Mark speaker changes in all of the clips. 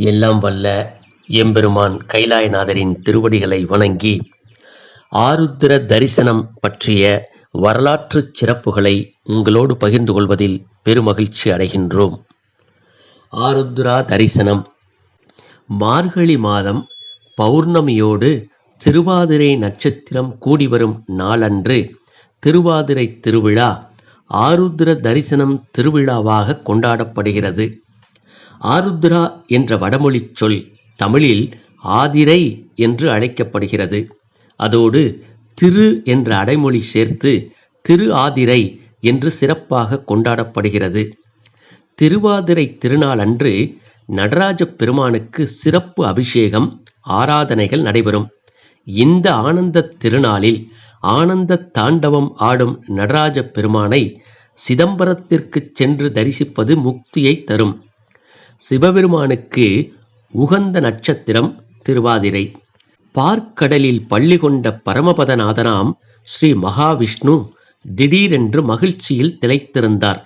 Speaker 1: எல்லாம் வல்ல எம்பெருமான் கைலாயநாதரின் திருவடிகளை வணங்கி ஆருத்ர தரிசனம் பற்றிய வரலாற்றுச் சிறப்புகளை உங்களோடு பகிர்ந்து கொள்வதில் பெருமகிழ்ச்சி அடைகின்றோம். ஆருத்ரா தரிசனம். மார்கழி மாதம் பௌர்ணமியோடு திருவாதிரை நட்சத்திரம் கூடி வரும் நாளன்று திருவாதிரை திருவிழா ஆருத்ர தரிசனம் திருவிழாவாக கொண்டாடப்படுகிறது. ஆருத்ரா என்ற வடமொழிச் சொல் தமிழில் ஆதிரை என்று அழைக்கப்படுகிறது. அதோடு திரு என்ற அடைமொழி சேர்த்து திரு ஆதிரை என்று சிறப்பாக கொண்டாடப்படுகிறது. திருவாதிரை திருநாள் அன்று நடராஜ பெருமானுக்கு சிறப்பு அபிஷேகம் ஆராதனைகள் நடைபெறும். இந்த ஆனந்த திருநாளில் ஆனந்த தாண்டவம் ஆடும் நடராஜ பெருமானை சிதம்பரத்திற்கு சென்று தரிசிப்பது முக்தியை தரும். சிவபெருமானுக்கு உகந்த நட்சத்திரம் திருவாதிரை. பார்க்கடலில் பள்ளி கொண்ட பரமபதநாதனாம் ஸ்ரீ மகாவிஷ்ணு திடீரென்று மகிழ்ச்சியில் திளைத்திருந்தார்.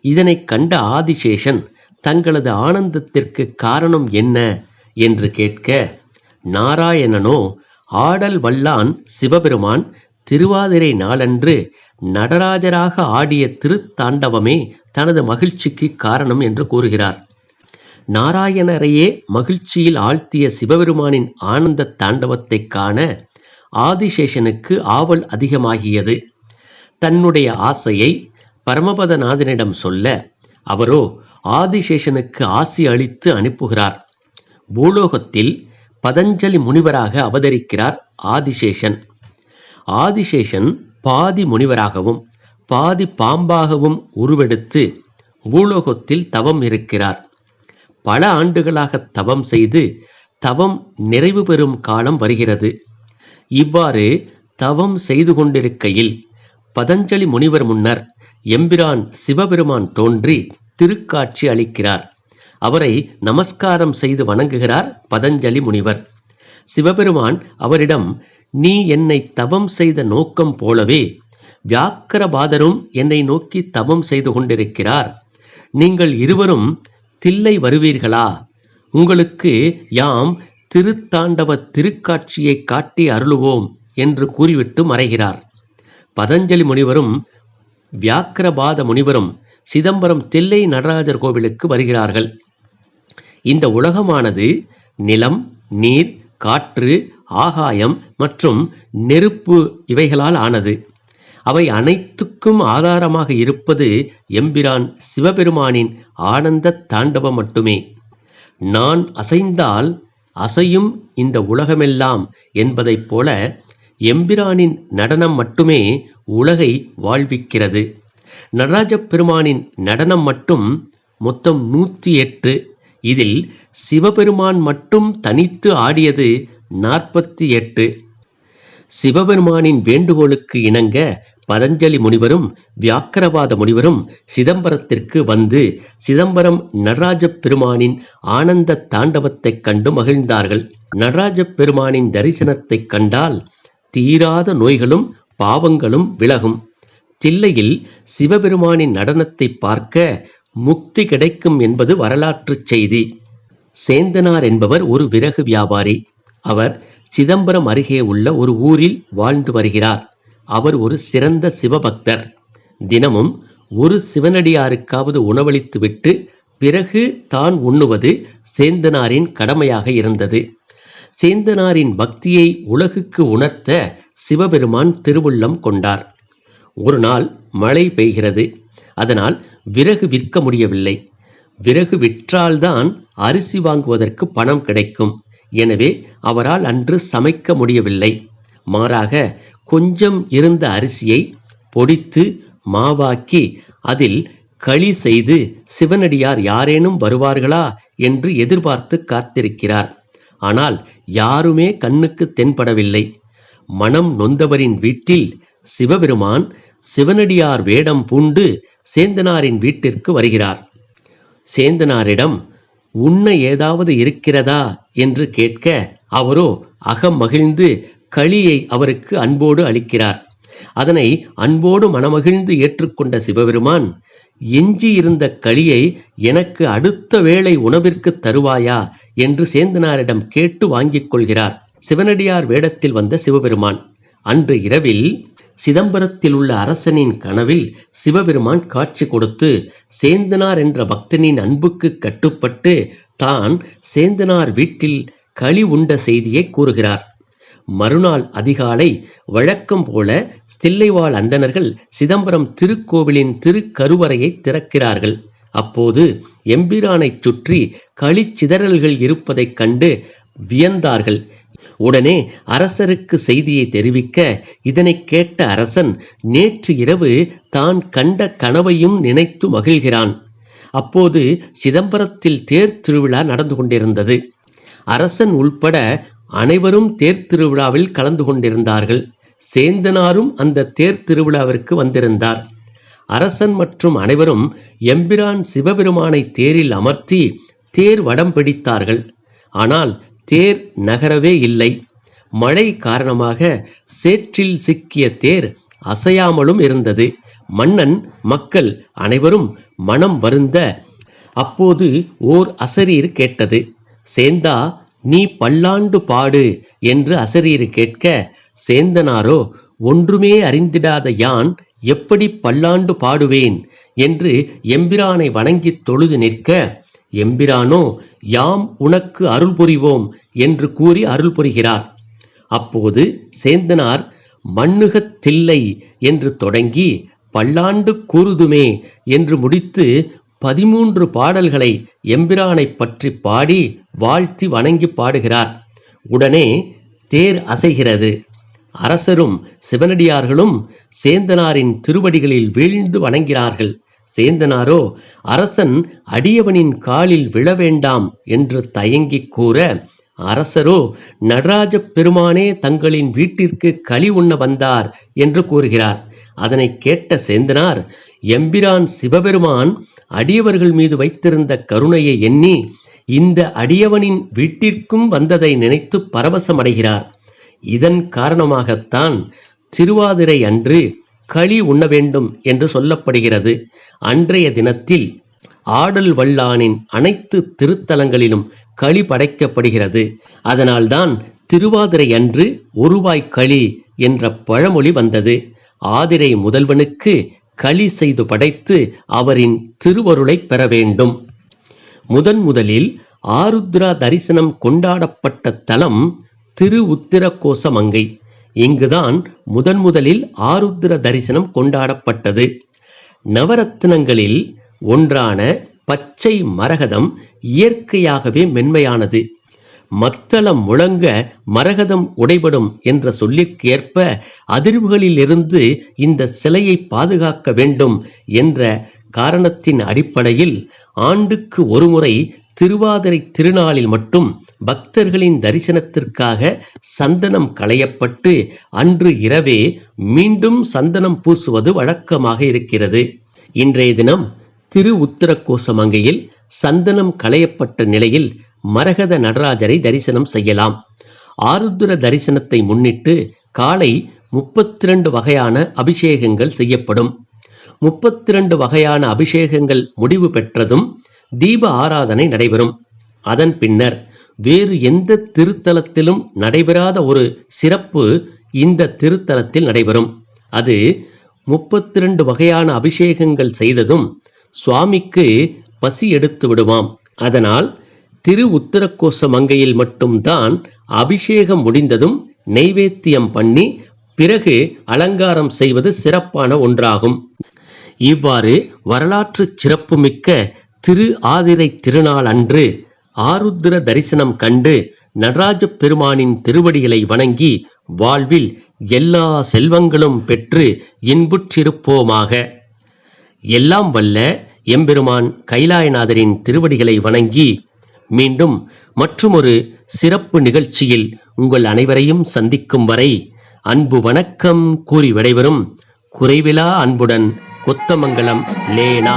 Speaker 1: இதனை கண்ட ஆதிசேஷன் தங்களது ஆனந்தத்திற்கு காரணம் என்ன என்று கேட்க நாராயணனோ ஆடல் வல்லான் சிவபெருமான் திருவாதிரை நாளன்று நடராஜராக ஆடிய திருத்தாண்டவமே தனது மகிழ்ச்சிக்கு காரணம் என்று கூறுகிறார். நாராயணரையே மகிழ்ச்சியில் ஆழ்த்திய சிவபெருமானின் ஆனந்த தாண்டவத்தைக் காண ஆதிசேஷனுக்கு ஆவல் அதிகமாகியது. தன்னுடைய ஆசையை பரமபதநாதனிடம் சொல்ல அவரோ ஆதிசேஷனுக்கு ஆசி அளித்து அனுப்புகிறார். பூலோகத்தில் பதஞ்சலி முனிவராக அவதரிக்கிறார் ஆதிசேஷன். ஆதிசேஷன் பாதி முனிவராகவும் பாதி பாம்பாகவும் உருவெடுத்து பூலோகத்தில் தவம் இருக்கிறார். பல ஆண்டுகளாக தவம் செய்து தவம் நிறைவு பெறும் காலம் வருகிறது. இவ்வாறு தவம் செய்து கொண்டிருக்கையில் பதஞ்சலி முனிவர் முன்னர் எம்பிரான் சிவபெருமான் தோன்றி திருக்காட்சி அளிக்கிறார். அவரை நமஸ்காரம் செய்து வணங்குகிறார் பதஞ்சலி முனிவர். சிவபெருமான் அவரிடம் நீ என்னை தவம் செய்த நோக்கம் போலவே வியாக்கரபாதரும் என்னை நோக்கி தவம் செய்து கொண்டிருக்கிறார். நீங்கள் இருவரும் தில்லை வருவீர்களா? உங்களுக்கு யாம் திருத்தாண்டவ திருக்காட்சியை காட்டி அருளுவோம் என்று கூறிவிட்டு மறைகிறார். பதஞ்சலி முனிவரும் வியாக்கிரபாத முனிவரும் சிதம்பரம் தில்லை நடராஜர் கோவிலுக்கு வருகிறார்கள். இந்த உலகமானது நிலம் நீர் காற்று ஆகாயம் மற்றும் நெருப்பு இவைகளால் ஆனது. அவை அனைத்துக்கும் ஆதாரமாக இருப்பது எம்பிரான் சிவபெருமானின் ஆனந்த தாண்டவம் மட்டுமே. நான் அசைந்தால் அசையும் இந்த உலகமெல்லாம் என்பதைப் போல எம்பிரானின் நடனம் மட்டுமே உலகை வாழ்விக்கிறது. நடராஜப் பெருமானின் நடனம் மட்டும் மொத்தம் நூற்றி எட்டு. இதில் சிவபெருமான் மட்டும் தனித்து ஆடியது நாற்பத்தி எட்டு. சிவபெருமானின் வேண்டுகோளுக்கு இணங்க பதஞ்சலி முனிவரும் வியாக்கரவாத முனிவரும் சிதம்பரத்திற்கு வந்து சிதம்பரம் நடராஜ பெருமானின் ஆனந்த தாண்டவத்தைக் கண்டு மகிழ்ந்தார்கள். நடராஜ பெருமானின் தரிசனத்தைக் கண்டால் தீராத நோய்களும் பாவங்களும் விலகும். தில்லையில் சிவபெருமானின் நடனத்தை பார்க்க முக்தி கிடைக்கும் என்பது வரலாற்று செய்தி. சேந்தனார் என்பவர் ஒரு விறகு வியாபாரி. அவர் சிதம்பரம் அருகே உள்ள ஒரு ஊரில் வாழ்ந்து வருகிறார். அவர் ஒரு சிறந்த சிவபக்தர். தினமும் ஒரு சிவனடியாருக்காவது உணவளித்துவிட்டு பிறகு தான் உண்ணுவது சேந்தனாரின் கடமையாக இருந்தது. சேந்தனாரின் பக்தியை உலகுக்கு உணர்த்த சிவபெருமான் திருவுள்ளம் கொண்டார். ஒரு நாள் மழை பெய்கிறது. அதனால் விறகு விற்க முடியவில்லை. விறகு விற்றால்தான் அரிசி வாங்குவதற்கு பணம் கிடைக்கும். எனவே அவரால் அன்று சமைக்க முடியவில்லை. மாறாக கொஞ்சம் இருந்த அரிசியை பொடித்து மாவாக்கி அதில் களி செய்து சிவனடியார் யாரேனும் வருவார்களா என்று எதிர்பார்த்து காத்திருக்கிறார். ஆனால் யாருமே கண்ணுக்கு தென்படவில்லை. மனம் நொந்தவரின் வீட்டில் சிவபெருமான் சிவனடியார் வேடம் பூண்டு சேந்தனாரின் வீட்டிற்கு வருகிறார். சேந்தனாரிடம் உண்ண ஏதாவது இருக்கிறதா? என்று கேட்க அவரோ அகம் மகிழ்ந்து களியை அவருக்கு அன்போடு அளிக்கிறார். அதனை அன்போடு மனமகிழ்ந்து ஏற்றுக்கொண்ட சிவபெருமான் எஞ்சியிருந்த களியை எனக்கு அடுத்த வேளை உணவிற்கு தருவாயா என்று சேந்தனாரிடம் கேட்டு வாங்கிக் கொள்கிறார் சிவனடியார் வேடத்தில் வந்த சிவபெருமான். அன்று இரவில் சிதம்பரத்தில் உள்ள அரசனின் கனவில் சிவபெருமான் காட்சி கொடுத்து சேந்தனார் என்ற பக்தனின் அன்புக்கு கட்டுப்பட்டு தான் சேந்தனார் வீட்டில் களி உண்ட செய்தியை கூறுகிறார். மறுநாள் அதிகாலை வழக்கம் போல ஸ்தில்லைவாழ் அந்தணர்கள் சிதம்பரம் திருக்கோவிலின் திருக்கருவறையை திறக்கிறார்கள். அப்போது எம்பிரானைச் சுற்றி களிச்சிதறல்கள் இருப்பதைக் கண்டு வியந்தார்கள். உடனே அரசருக்கு செய்தியை தெரிவிக்க இதனைக் கேட்ட அரசன் நேற்று இரவு தான் கண்ட கனவையும் நினைத்து மகிழ்கிறான். அப்போது சிதம்பரத்தில் தேர் திருவிழா நடந்து கொண்டிருந்தது. அரசன் உள்பட அனைவரும் தேர் திருவிழாவில் கலந்து கொண்டிருந்தார்கள். சேந்தனாரும் அந்த தேர் திருவிழாவிற்கு வந்திருந்தார். அரசன் மற்றும் அனைவரும் எம்பிரான் சிவபெருமானை தேரில் அமர்த்தி தேர் வடம் பிடித்தார்கள். ஆனால் தேர் நகரவே இல்லை. மழை காரணமாக சேற்றில் சிக்கிய தேர் அசையாமலும் இருந்தது. மன்னன் மக்கள் அனைவரும் மனம் வருந்த அப்போது ஓர் அசரீர் கேட்டது. சேந்தா நீ பல்லாண்டு பாடு என்று அசரீர் கேட்க சேந்தனாரோ ஒன்றுமே அறிந்திடாத யான் எப்படி பல்லாண்டு பாடுவேன்? என்று எம்பிரானை வணங்கித் தொழுது நிற்க எம்பிரானோ யாம் உனக்கு அருள் புரிவோம் என்று கூறி அருள் புரிகிறார். அப்போது சேந்தனார் மண்ணுகத் தில்லை என்று தொடங்கி பல்லாண்டு கூறுதுமே என்று முடித்து பதிமூன்று பாடல்களை எம்பிரானைப் பற்றி பாடி வாழ்த்தி வணங்கி பாடுகிறார். உடனே தேர் அசைகிறது. அரசரும் சிவனடியார்களும் சேந்தனாரின் திருவடிகளில் வீழ்ந்து வணங்கிறார்கள். சேந்தனாரோ அரசன் அடியவனின் காலில் விழ வேண்டாம் என்று தயங்கிக் கூற அரசரோ நடராஜ பெருமானே தங்களின் வீட்டிற்கு களி உண்ண வந்தார் என்று கூறுகிறார். அதனை கேட்ட சேந்தனார் எம்பிரான் சிவபெருமான் அடியவர்கள் மீது வைத்திருந்த கருணையை எண்ணி இந்த அடியவனின் வீட்டிற்கும் வந்ததை நினைத்து பரவசமடைகிறார். இதன் காரணமாகத்தான் திருவாதிரை அன்று களி உண்ண வேண்டும் என்று சொல்லப்படுகிறது. அன்றைய தினத்தில் ஆடல் வல்லானின் அனைத்து திருத்தலங்களிலும் களி படைக்கப்படுகிறது. அதனால்தான் திருவாதிரை அன்று ஒருவாய் களி என்ற பழமொழி வந்தது. ஆதிரை முதல்வனுக்கு களி செய்து படைத்து அவரின் திருவருளை பெற வேண்டும். முதன் முதலில் ஆருத்ரா தரிசனம் கொண்டாடப்பட்ட தலம் திரு உத்திரகோசமங்கை இங்குதான் முதன் முதலில் ஆருத்ர தரிசனம் கொண்டாடப்பட்டது. நவரத்தினங்களில் ஒன்றான பச்சை மரகதம் இயற்கையாகவே மென்மையானது. மத்தளம் முழங்க மரகதம் உடைபடும் என்ற சொல்லிற்கேற்ப அதிர்வுகளிலிருந்து இந்த சிலையை பாதுகாக்க வேண்டும் என்ற காரணத்தின் அடிப்படையில் ஆண்டுக்கு ஒருமுறை திருவாதிரை திருநாளில் மட்டும் பக்தர்களின் தரிசனத்திற்காக சந்தனம் களையப்பட்டு அன்று இரவே மீண்டும் சந்தனம் பூசுவது வழக்கமாக இருக்கிறது. இன்றைய தினம் திரு உத்தரகோசமங்கையில் சந்தனம் களையப்பட்ட நிலையில் மரகத நடராஜரை தரிசனம் செய்யலாம். ஆருத்ர தரிசனத்தை முன்னிட்டு காலை முப்பத்தி ரெண்டு வகையான அபிஷேகங்கள் செய்யப்படும். முப்பத்தி ரெண்டு வகையான அபிஷேகங்கள் முடிவு பெற்றதும் தீப ஆராதனை நடைபெறும். அதன் பின்னர் வேறு எந்த திருத்தலத்திலும் நடைபெறாத ஒரு சிறப்பு இந்த திருத்தலத்தில் நடைபெறும். அது முப்பத்தி ரெண்டு வகையான அபிஷேகங்கள் செய்ததும் சுவாமிக்கு பசி எடுத்து விடுவாம் அதனால் திரு உத்தரக்கோச மங்கையில் மட்டும்தான் அபிஷேகம் முடிந்ததும் நெய்வேத்தியம் பண்ணி பிறகு அலங்காரம் செய்வது சிறப்பான ஒன்றாகும். இவ்வாறு வரலாற்று சிறப்புமிக்க திரு ஆதிரை திருநாள் அன்று ஆருத்ர தரிசனம் கண்டு நடராஜ பெருமானின் திருவடிகளை வணங்கி வாழ்வில் எல்லா செல்வங்களும் பெற்று இன்புற்றிருப்போமாக. எல்லாம் வல்ல எம்பெருமான் கைலாயநாதரின் திருவடிகளை வணங்கி மீண்டும் மற்றுமொரு சிறப்பு நிகழ்ச்சியில் உங்கள் அனைவரையும் சந்திக்கும் வரை அன்பு வணக்கம் கூறி விடைபெறும் குறைவிலா அன்புடன் கொத்தமங்கலம் லேனா.